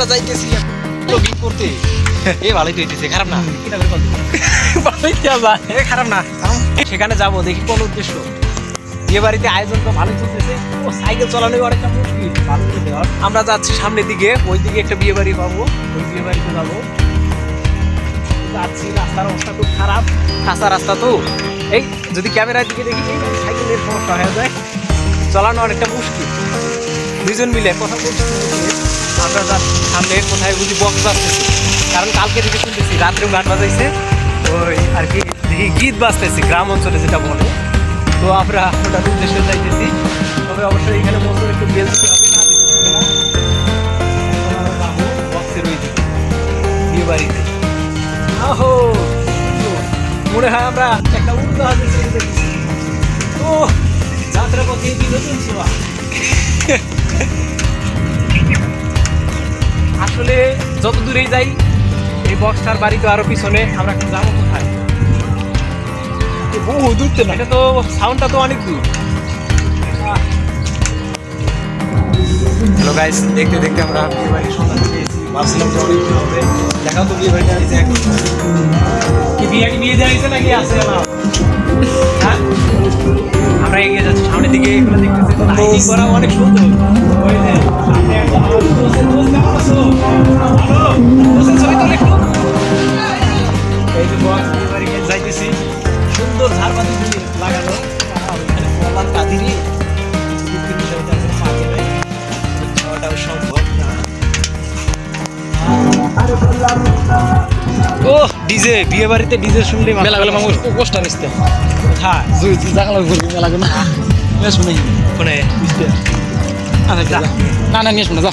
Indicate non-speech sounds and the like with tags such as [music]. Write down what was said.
আমরা যাইতেছি ব্লগিং করতে। [laughs] এ ভালোই তো হইতেছে খারাপ না। কি না এ খারাপ না। সেখানে যাব দেখি কোন উদ্দেশ্য। বিয়ে বাড়িতে আয়োজন তো ভালোই চলতেছে। ও সাইকেল চালানো অনেকটা মুশকিল। ভালো আমরা যাচ্ছি সামনের দিকে ওই দিকে একটা বিয়ে বাড়ি পাবো। ওই বিয়ে বাড়িতে যাব। যাচ্ছি রাস্তার অবস্থা খুব খারাপ। কাঁচা রাস্তা তো। এই যদি ক্যামেরার দিকে দেখি সাইকেলের সমস্যা হয়ে যায়। চালানো অনেকটা মুশকিল। দুজন মিলে কথা বলছি। আমরা যাচ্ছি সামনে কোথায় বুঝি বক্স বাজতেছি। কারণ কালকে থেকে শুনতেছি, রাত্রে গান বাজাইছে। ওই আর কি গীত বাজতেছি, গ্রাম অঞ্চলে যেটা বলে। তো আমরা ওটার উদ্দেশ্যে যাইতেছি। তবে অবশ্যই এখানে বছর একটু বেল দিতে হবে না। বিয়ে বাড়িতে। আহো মনে হয় আমরা একটা উড়োজাহাজের ছবি দেখেছি ও যাত্রা পথে বিনোদন ছোঁয়া যত দূরেই যাই এই বক্সটার বাড়ি তো আরও পিছনে আমরা একটু যাব কোথায়? বহু দূর তো এটা তো সাউন্ডটা তো অনেক দূর। হ্যালো গাইস দেখতে দেখতে আমরা বিয়ে বাড়ির সন্ধান পেয়েছি। ভাবছিলাম যে অনেক হবে। দেখাও তো বিয়ে বাড়িটা একদম কি বিয়ে বিয়ে দেওয়া হয়েছে নাকি আছে না? হ্যাঁ? আমরা এগিয়ে যাচ্ছি সামনের দিকে এগুলো দেখতেছি। লাইটিং করা অনেক সুন্দর। ওই যে সামনে একটা যাইতেছি সুন্দর ঝাড়বাতি লাগানো কলার না ও ডিজে বিয়ে বাড়িতে ডিজে শুনলে মেলা গেলে মানুষ পোস্টার নিচ্ছে কোথায় জুই জাগালো ঘুরবি মেলা গুলো শুনে ফোনে না না নিয়ে শুনে যা